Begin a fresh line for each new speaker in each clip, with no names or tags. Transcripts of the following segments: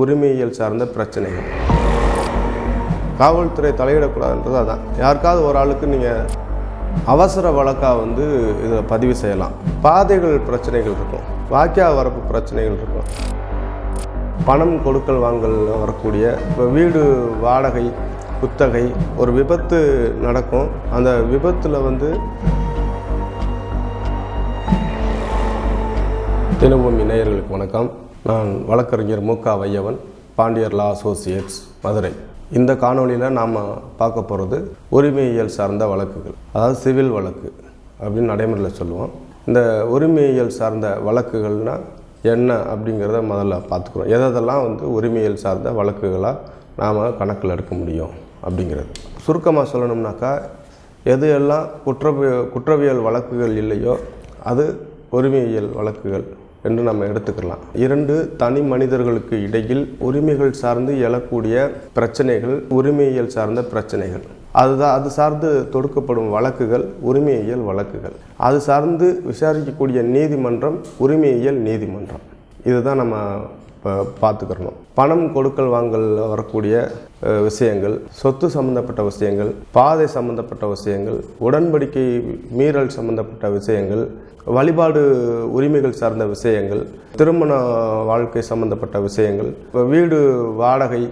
உரிமையியல் சார்ந்த பிரச்சனைகள். காவல்துறை தலையிடக்கூடாதுன்றது அதான். யாருக்காவது ஒரு ஆளுக்கு நீங்கள் அவசர வழக்காக வந்து இதில் பதிவு செய்யலாம். பாதைகள் பிரச்சனைகள் இருக்கும். வாக்கியா வரப்பு பிரச்சனைகள் இருக்கும். பணம் கொடுக்கல் வாங்கல் வரக்கூடிய இப்போ வீடு வாடகை குத்தகை ஒரு விபத்து நடக்கும். அந்த விபத்தில் வந்து தினபூமி நேயர்களுக்கு வணக்கம். நான் வழக்கறிஞர் மு க வையவன் பாண்டியர் லா அசோசியேட்ஸ் மதுரை. இந்த காணொளியில் நாம் பார்க்க போகிறது உரிமையியல் சார்ந்த வழக்குகள். அதாவது சிவில் வழக்கு அப்படின்னு நடைமுறையில் சொல்லுவோம். இந்த உரிமையியல் சார்ந்த வழக்குகள்னால் என்ன அப்படிங்கிறத முதல்ல பார்த்துக்குறோம் எதெல்லாம் வந்து உரிமையியல் சார்ந்த வழக்குகளாக நாம் கணக்கில் எடுக்க முடியும் அப்படிங்கிறது. சுருக்கமாக சொல்லணும்னாக்கா எது எல்லாம் குற்றவிய குற்றவியல் வழக்குகள் இல்லையோ அது உரிமையியல் வழக்குகள். என்று நம்ம எடுத்துக்கலாம். இரண்டு தனி மனிதர்களுக்கு இடையில் உரிமைகள் சார்ந்து எழக்கூடிய பிரச்சனைகள் உரிமையியல் சார்ந்த பிரச்சனைகள். அதுதான் அது சார்ந்து தொடுக்கப்படும் வழக்குகள் உரிமையியல் வழக்குகள். அது சார்ந்து விசாரிக்கக்கூடிய நீதிமன்றம் உரிமையியல் நீதிமன்றம். இதுதான் நம்ம பார்த்துக்கிறணும். பணம் கொடுக்கல் வாங்கல் வரக்கூடிய விஷயங்கள் சொத்து சம்பந்தப்பட்ட விஷயங்கள் பாதை சம்பந்தப்பட்ட விஷயங்கள் உடன்படிக்கை மீறல் சம்பந்தப்பட்ட விஷயங்கள் வழிபாடு உரிமைகள் சார்ந்த விஷயங்கள் திருமண வாழ்க்கை சம்பந்தப்பட்ட விஷயங்கள் இப்போ வீடு வாடகை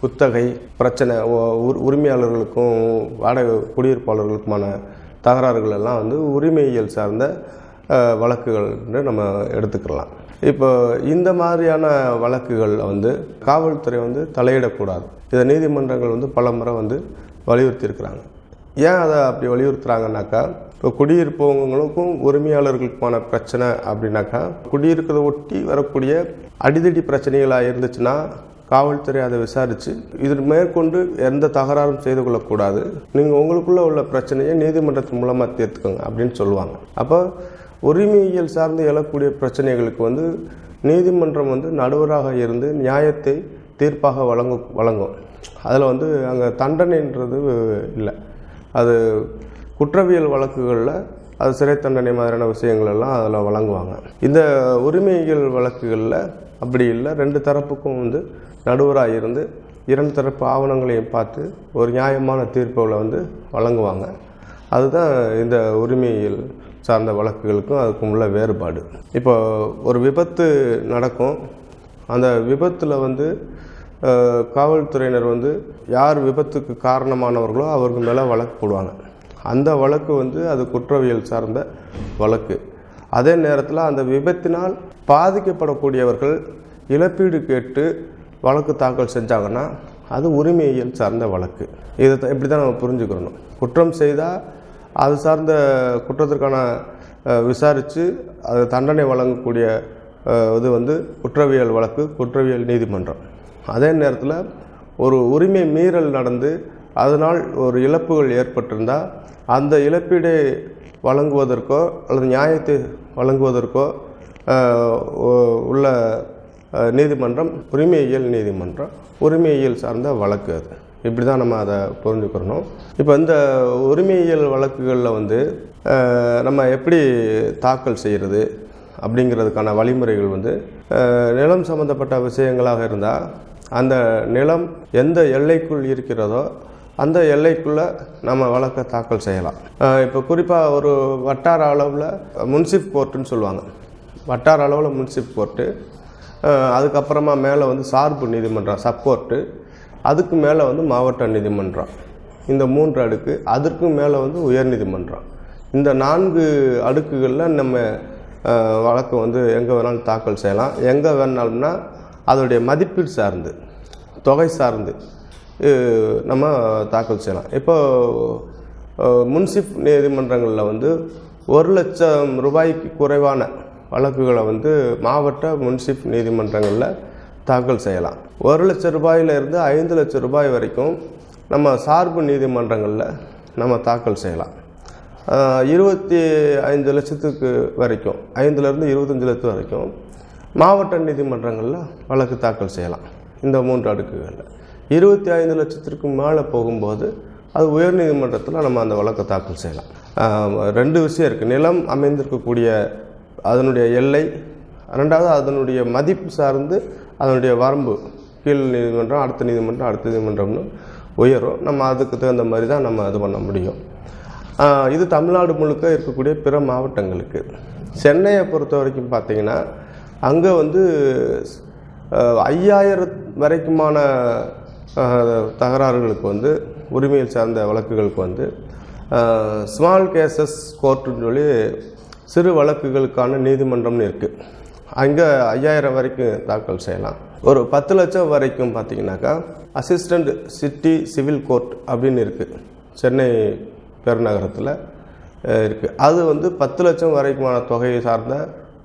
குத்தகை பிரச்சனை உ- உரிமையாளர்களுக்கும் வாடகை குடியிருப்பாளர்களுக்குமான தகராறுகள் எல்லாம் வந்து உரிமையியல் சார்ந்த வழக்குகள்னு நம்ம எடுத்துக்கலாம் இப்போ இந்த மாதிரியான வழக்குகளில் வந்து காவல்துறை வந்து தலையிடக்கூடாது. இதை நீதிமன்றங்கள் வந்து பல முறை வந்து வலியுறுத்தியிருக்கிறாங்க. ஏன் அதை அப்படி வலியுறுத்துறாங்கனாக்கா இப்போ குடியிருப்பவங்களுக்கும் உரிமையாளர்களுக்குமான பிரச்சனை அப்படின்னாக்கா குடியிருக்கிறத ஒட்டி வரக்கூடிய அடிதடி பிரச்சனைகளாக இருந்துச்சுன்னா காவல்துறை அதை விசாரித்து இதில் மேற்கொண்டு எந்த தகராறும் செய்து கொள்ளக்கூடாது. நீங்கள் உங்களுக்குள்ளே உள்ள பிரச்சனையை நீதிமன்றத்தின் மூலமாக தீர்த்துக்கோங்க அப்படின்னு சொல்லுவாங்க. அப்போ உரிமையியல் சார்ந்து எழக்கூடிய பிரச்சனைகளுக்கு வந்து நீதிமன்றம் வந்து நடுவராக இருந்து நியாயத்தை தீர்ப்பாக வழங்க வழங்கும். அதில் வந்து அங்கே தண்டனைன்றது இல்லை. அது குற்றவியல் வழக்குகளில் அது சிறை தண்டனை மாதிரியான விஷயங்கள் எல்லாம் அதில் வழங்குவாங்க. இந்த உரிமையியல் வழக்குகளில் அப்படி இல்லை. ரெண்டு தரப்புக்கும் வந்து நடுவராக இருந்து இரண்டு தரப்பு ஆவணங்களையும் பார்த்து ஒரு நியாயமான தீர்ப்புகளை வந்து வழங்குவாங்க. அதுதான் இந்த உரிமையியல் சார்ந்த வழக்குகளுக்கும் அதுக்கும் உள்ள வேறுபாடு. இப்போ ஒரு விபத்து நடக்கும். அந்த விபத்தில் வந்து காவல்துறையினர் வந்து யார் விபத்துக்கு காரணமானவர்களோ அவருக்கு மேலே வழக்கு போடுவாங்க. அந்த வழக்கு வந்து அது குற்றவியல் சார்ந்த வழக்கு. அதே நேரத்தில் அந்த விபத்தினால் பாதிக்கப்படக்கூடியவர்கள் இழப்பீடு கேட்டு வழக்கு தாக்கல் செஞ்சாங்கன்னா அது உரிமையியல் சார்ந்த வழக்கு. இதை இப்படி தான் நம்ம புரிஞ்சுக்கிறணும். குற்றம் செய்தால் அது சார்ந்த குற்றத்திற்கான விசாரித்து அது தண்டனை வழங்கக்கூடிய இது வந்து குற்றவியல் வழக்கு குற்றவியல் நீதிமன்றம். அதே நேரத்தில் ஒரு உரிமை மீறல் நடந்து அதனால் ஒரு இழப்புகள் ஏற்பட்டிருந்தால் அந்த இழப்பீடை வழங்குவதற்கோ அல்லது நியாயத்தை வழங்குவதற்கோ உள்ள நீதிமன்றம் உரிமையியல் நீதிமன்றம் உரிமையியல் சார்ந்த வழக்கு அது. இப்படி தான் நம்ம அதை புரிஞ்சுக்கிறணும். இப்போ இந்த உரிமையியல் வழக்குகளில் வந்து நம்ம எப்படி தாக்கல் செய்கிறது அப்படிங்கிறதுக்கான வழிமுறைகள் வந்து நிலம் சம்மந்தப்பட்ட விஷயங்களாக இருந்தால் அந்த நிலம் எந்த எல்லைக்குள் இருக்கிறதோ அந்த எல்லைக்குள்ளே நம்ம வழக்கை தாக்கல் செய்யலாம். இப்போ குறிப்பாக ஒரு வட்டார அளவில் முன்சிப் கோர்ட்டுன்னு சொல்லுவாங்க. வட்டார அளவில் முன்சிப் கோர்ட்டு அதுக்கப்புறமா மேலே வந்து சார்பு நீதிமன்றம் சப்கோர்ட்டு அதுக்கு மேலே வந்து மாவட்ட நீதிமன்றம். இந்த மூன்று அடுக்கு அதற்கு மேலே வந்து உயர்நீதிமன்றம் இந்த நான்கு அடுக்குகளில் நம்ம வழக்கு வந்து எங்கே வேணாலும் தாக்கல் செய்யலாம். எங்கே வேணாலும்னா அதோடைய மதிப்பீடு சார்ந்து தொகை சார்ந்து நம்ம தாக்கல் செய்யலாம். இப்போ முன்சிப் நீதிமன்றங்களில் வந்து ஒரு லட்சம் ரூபாய்க்கு குறைவான வழக்குகளை வந்து மாவட்ட முன்சிப் நீதிமன்றங்களில் தாக்கல் செய்யலாம். ஒரு லட்சம் ரூபாயிலிருந்து ஐந்து லட்ச ரூபாய் வரைக்கும் நம்ம சார்பு நீதிமன்றங்களில் நம்ம தாக்கல் செய்யலாம். இருபத்தி ஐந்து லட்சத்துக்கு வரைக்கும் ஐந்துலேருந்து இருபத்தஞ்சி லட்சம் வரைக்கும் மாவட்ட நீதிமன்றங்களில் வழக்கு தாக்கல் செய்யலாம். இந்த மூன்று அடுக்குகளில். இருபத்தி ஐந்து லட்சத்திற்கு மேலே போகும்போது அது உயர்நீதிமன்றத்தில் நம்ம அந்த வழக்கை தாக்கல் செய்யலாம். ரெண்டு விஷயம் இருக்குது நிலம் அமைந்திருக்கக்கூடிய அதனுடைய எல்லை ரெண்டாவது அதனுடைய மதிப்பு சார்ந்து அதனுடைய வரம்பு கீழ் நீதிமன்றம் அடுத்த நீதிமன்றம் அடுத்த நீதிமன்றம்னு உயரும். நம்ம அதுக்கு தகுந்த மாதிரி தான் நம்ம இது பண்ண முடியும். இது தமிழ்நாடு முழுக்க இருக்கக்கூடிய பிற மாவட்டங்களுக்கு. சென்னையை பொறுத்த வரைக்கும் பார்த்தீங்கன்னா அங்கே வந்து ஐயாயிரம் வரைக்குமான தகராறுகளுக்கு வந்து உரிமையில் சார்ந்த வழக்குகளுக்கு வந்து ஸ்மால் கேசஸ் கோர்ட்டுன்னு சொல்லி சிறு வழக்குகளுக்கான நீதிமன்றம்னு இருக்குது அங்கே ஐயாயிரம் வரைக்கும் தாக்கல் செய்யலாம். ஒரு பத்து லட்சம் வரைக்கும் பார்த்தீங்கன்னாக்கா அசிஸ்டண்ட் சிட்டி சிவில் கோர்ட் அப்படின்னு இருக்குது சென்னை பெருநகரத்தில் இருக்குது அது வந்து பத்து லட்சம் வரைக்குமான தொகையை சார்ந்த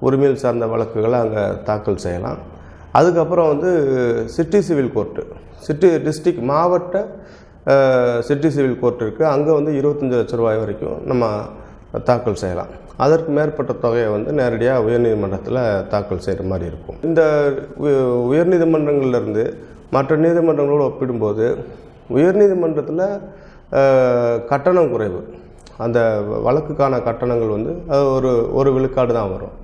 உரிமையில் சார்ந்த வழக்குகளை அங்கே தாக்கல் செய்யலாம். அதுக்கப்புறம் வந்து city civil court city district மாவட்ட சிட்டி சிவில் கோர்ட் இருக்குது அங்கே வந்து இருபத்தஞ்சி லட்ச ரூபாய் வரைக்கும் நம்ம தாக்கல் செய்யலாம். அதற்கு மேற்பட்ட தொகையை வந்து நேரடியாக உயர்நீதிமன்றத்தில் தாக்கல் செய்கிற மாதிரி இருக்கும். இந்த உயர்நீதிமன்றங்கள்லேருந்து மற்ற நீதிமன்றங்களோடு ஒப்பிடும்போது உயர்நீதிமன்றத்தில் கட்டணம் குறைவு. அந்த வழக்குக்கான கட்டணங்கள் வந்து அது ஒரு ஒரு விழுக்காடு தான் வரும்.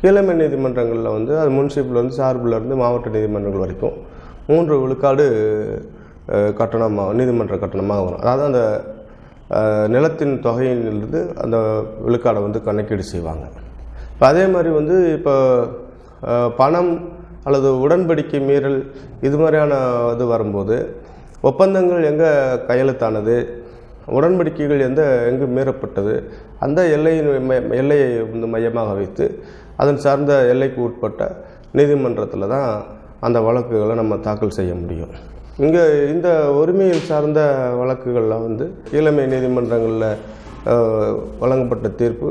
கீழமை நீதிமன்றங்களில் வந்து அது முன்சிப்பில் வந்து மாவட்ட நீதிமன்றங்கள் வரைக்கும் மூன்று விழுக்காடு கட்டணமாக நீதிமன்ற கட்டணமாக வரும். அதாவது அந்த நிலத்தின் தொகையிலிருந்து அந்த விழுக்காடை வந்து கணக்கீடு செய்வாங்க. இப்போ அதே மாதிரி வந்து இப்போ பணம் அல்லது உடன்படிக்கை மீறல் இது மாதிரியான இது வரும்போது ஒப்பந்தங்கள் எங்கே கையெழுத்தானது? உடன்படிக்கைகள் எந்த எங்கு மீறப்பட்டது? அந்த எல்லையின் எல்லையை வந்து மையமாக வைத்து அதன் சார்ந்த எல்லைக்கு உட்பட்ட நீதிமன்றத்தில் தான் அந்த வழக்குகளை நம்ம தாக்கல் செய்ய முடியும். இங்கே இந்த உரிமையில் சார்ந்த வழக்குகளில் வந்து கீழமை நீதிமன்றங்களில் வழங்கப்பட்ட தீர்ப்பு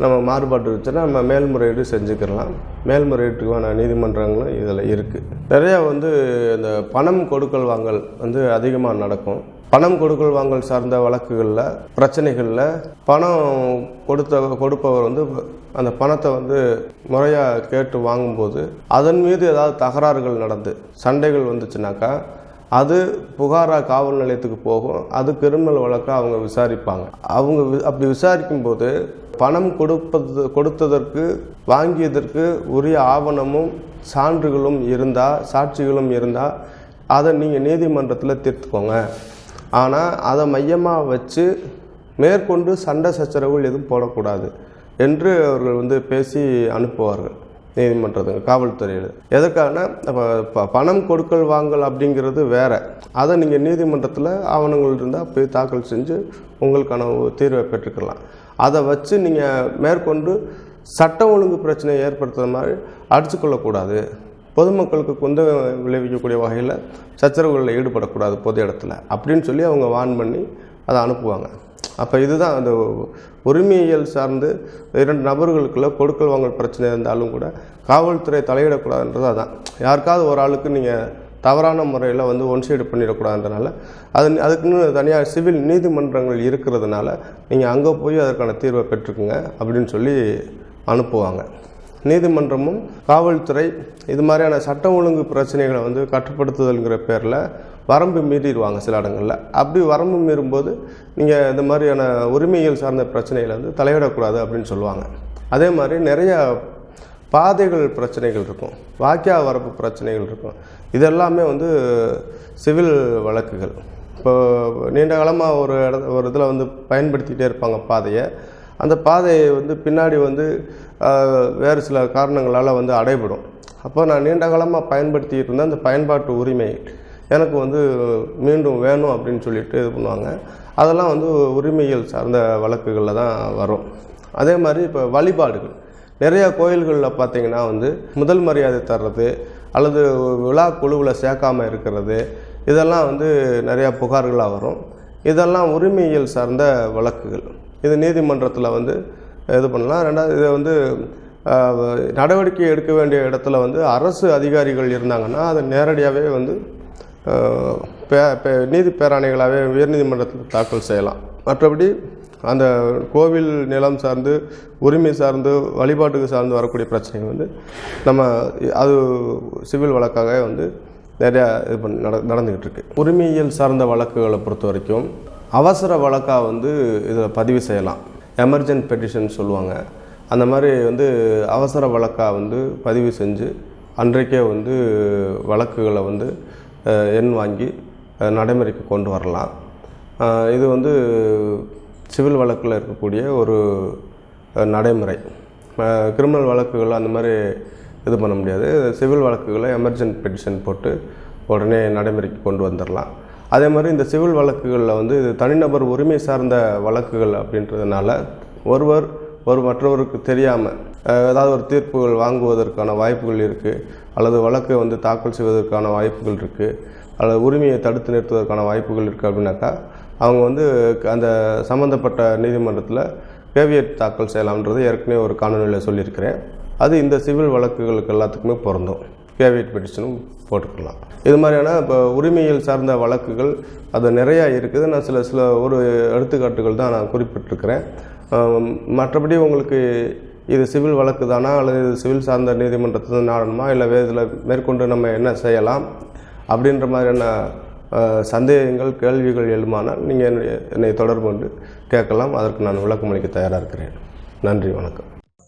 நம்ம மாறுபாடு இருந்துச்சுன்னா நம்ம மேல்முறையீடு செஞ்சுக்கலாம் மேல்முறையீட்டுக்கான நீதிமன்றங்களும் இதில் இருக்குது நிறையா வந்து இந்த பணம் கொடுக்கல் வாங்கல் வந்து அதிகமாக நடக்கும். பணம் கொடுக்கல் வாங்கல் சார்ந்த வழக்குகளில் பிரச்சனைகளில் பணம் கொடுத்த கொடுப்பவர் வந்து அந்த பணத்தை வந்து முறையாக கேட்டு வாங்கும்போது அதன் மீது ஏதாவது தகராறுகள் நடந்து சண்டைகள் வந்துச்சுனாக்கா அது புகாராக காவல் நிலையத்துக்கு போகும். அது கிரிமினல் வழக்காக அவங்க விசாரிப்பாங்க. அவங்க வி- அப்படி விசாரிக்கும்போது பணம் கொடுப்பது கொடுத்ததற்கு வாங்கியதற்கு உரிய ஆவணமும் சான்றுகளும் இருந்தால் சாட்சிகளும் இருந்தால் அதை நீங்கள் நீதிமன்றத்தில் தீர்த்துக்கோங்க. ஆனால் அதை மையமாக வச்சு மேற்கொண்டு சண்டை சச்சரவுகள் எதுவும் போடக்கூடாது என்று அவர்கள் வந்து பேசி அனுப்புவார்கள். நீதிமன்றத்துக்கு காவல்துறையில். எதற்காகனா இப்போ ப- பணம் கொடுக்கல் வாங்கல் அப்படிங்கிறது வேற. அதை நீங்கள் நீதிமன்றத்தில் ஆவணங்கள் இருந்தால் போய் தாக்கல் செஞ்சு உங்களுக்கான தீர்வை பெற்றுக்கலாம். அதை வச்சு நீங்கள் மேற்கொண்டு சட்ட ஒழுங்கு பிரச்சனையை ஏற்படுத்துகிற மாதிரி அடிச்சுக்கொள்ளக்கூடாது. பொதுமக்களுக்கு குந்த விளைவிக்கக்கூடிய வகையில் சச்சரவுகளில் ஈடுபடக்கூடாது பொது இடத்துல. அப்படின்னு சொல்லி அவங்க வான் பண்ணி அதை அனுப்புவாங்க. அப்போ இதுதான் அந்த உரிமையியல் சார்ந்து இரண்டு நபர்களுக்குள்ள கொடுக்கல் வாங்கல் பிரச்சனை இருந்தாலும் கூட காவல்துறை தலையிடக்கூடாதுன்றது அதான். யாருக்காவது ஒரு ஆளுக்கு நீங்கள் தவறான முறையில் வந்து ஒன் சைடு பண்ணிடக்கூடாதுன்றனால அது அதுக்குன்னு தனியாக சிவில் நீதிமன்றங்கள் இருக்கிறதுனால நீங்கள் அங்கே போய் அதற்கான தீர்வை பெற்றுக்குங்க அப்படின்னு சொல்லி அனுப்புவாங்க. நீதிமன்றமும் காவல்துறை இது மாதிரியான சட்டம் ஒழுங்கு பிரச்சனைகளை வந்து கட்டுப்படுத்துதல்ங்கிற பேரில் வரம்பு மீறிடுவாங்க சில இடங்களில். அப்படி வரம்பு மீறும்போது நீங்கள் இந்த மாதிரியான உரிமைகள் சார்ந்த பிரச்சனைகளை வந்து தலையிடக்கூடாது அப்படின்னு சொல்லுவாங்க. அதே மாதிரி நிறைய பாதைகள் பிரச்சனைகள் இருக்கும். வாக்கியா வரப்பு பிரச்சனைகள் இருக்கும். இதெல்லாமே வந்து சிவில் வழக்குகள். இப்போ நீண்ட காலமாக ஒரு இட ஒரு இதில் வந்து பயன்படுத்திகிட்டே இருப்பாங்க பாதையை. அந்த பாதையை வந்து பின்னாடி வந்து வேறு சில காரணங்களால் வந்து அடைபடும். அப்போ நான் நீண்ட காலமாக பயன்படுத்திக்கிட்டு இருந்தேன் அந்த பயன்பாட்டு உரிமை எனக்கு வந்து மீண்டும் வேணும் அப்படின்னு சொல்லிட்டு இது பண்ணுவாங்க. அதெல்லாம் வந்து உரிமைகள் சார்ந்த வழக்குகளில் தான் வரும். அதே மாதிரி இப்போ வழிபாடுகள். நிறையா கோயில்களில் பார்த்தீங்கன்னா வந்து முதல் மரியாதை தர்றது அல்லது விழா குழுவில் சேர்க்காம இருக்கிறது இதெல்லாம் வந்து நிறையா புகார்களாக வரும். இதெல்லாம் உரிமையியல் சார்ந்த வழக்குகள். இது நீதிமன்றத்தில் வந்து இது பண்ணலாம். ரெண்டாவது இதை வந்து நடவடிக்கை எடுக்க வேண்டிய இடத்துல வந்து அரசு அதிகாரிகள் இருந்தாங்கன்னா அதை நேரடியாகவே வந்து பே- பே- நீதி பேராணைகளாகவே உயர்நீதிமன்றத்தில் தாக்கல் செய்யலாம். மற்றபடி அந்த கோவில் நிலம் சார்ந்து உரிமை சார்ந்து வழிபாட்டுக்கு சார்ந்து வரக்கூடிய பிரச்சனைகள் வந்து நம்ம அது சிவில் வழக்காக வந்து நிறையா இது பண்ணி நட நடந்துக்கிட்டு இருக்கு. உரிமையியல் சார்ந்த வழக்குகளை பொறுத்த வரைக்கும் அவசர வழக்காக வந்து இதில் பதிவு செய்யலாம். எமர்ஜென்ட் பெட்டிஷன் சொல்லுவாங்க. அந்த மாதிரி வந்து அவசர வழக்காக வந்து பதிவு செஞ்சு அன்றைக்கே வந்து வழக்குகளை வந்து எண் வாங்கி நடைமுறைக்கு கொண்டு வரலாம். இது வந்து சிவில் வழக்கில் இருக்கக்கூடிய ஒரு நடைமுறை. கிரிமினல் வழக்குகள் அந்த மாதிரி இது பண்ண முடியாது. சிவில் வழக்குகளை எமர்ஜென்ட் பெட்டிஷன் போட்டு உடனே நடைமுறைக்கு கொண்டு வந்துடலாம் அதே மாதிரி இந்த சிவில் வழக்குகளில் வந்து இது தனிநபர் உரிமை சார்ந்த வழக்குகள் அப்படின்றதுனால ஒருவர் ஒரு மற்றவருக்கு தெரியாமல் ஏதாவது ஒரு தீர்ப்புகள் வாங்குவதற்கான வாய்ப்புகள் இருக்குது அல்லது வழக்கை வந்து தாக்கல் செய்வதற்கான வாய்ப்புகள் இருக்குது அல்லது உரிமையை தடுத்து நிறுத்துவதற்கான வாய்ப்புகள் இருக்குது அப்படின்னாக்கா அவங்க வந்து அந்த சம்மந்தப்பட்ட நீதிமன்றத்தில் கேவியட் தாக்கல் செய்யலாம்ன்றது ஏற்கனவே ஒரு காணொலியில் சொல்லியிருக்கிறேன். அது இந்த சிவில் வழக்குகளுக்கு எல்லாத்துக்குமே பொருந்தும். பேவேட் பெட்டிஷனும் போட்டுக்கலாம். இது மாதிரியான இப்போ உரிமையில் சார்ந்த வழக்குகள் அது நிறையா இருக்குது. நான் சில சில ஒரு எடுத்துக்காட்டுகள் தான் நான் குறிப்பிட்டிருக்கிறேன். மற்றபடி உங்களுக்கு இது சிவில் வழக்கு தானா? அல்லது இது சிவில் சார்ந்த நீதிமன்றத்தை நாடணுமா? இல்லை வேறு இதில் மேற்கொண்டு நம்ம என்ன செய்யலாம்? அப்படின்ற மாதிரியான சந்தேகங்கள் கேள்விகள் எழுமானால் நீங்கள் என்னை என்னை தொடர்பு கொண்டு கேட்கலாம். அதற்கு நான் விளக்கமளிக்க தயாராக இருக்கிறேன். நன்றி வணக்கம்.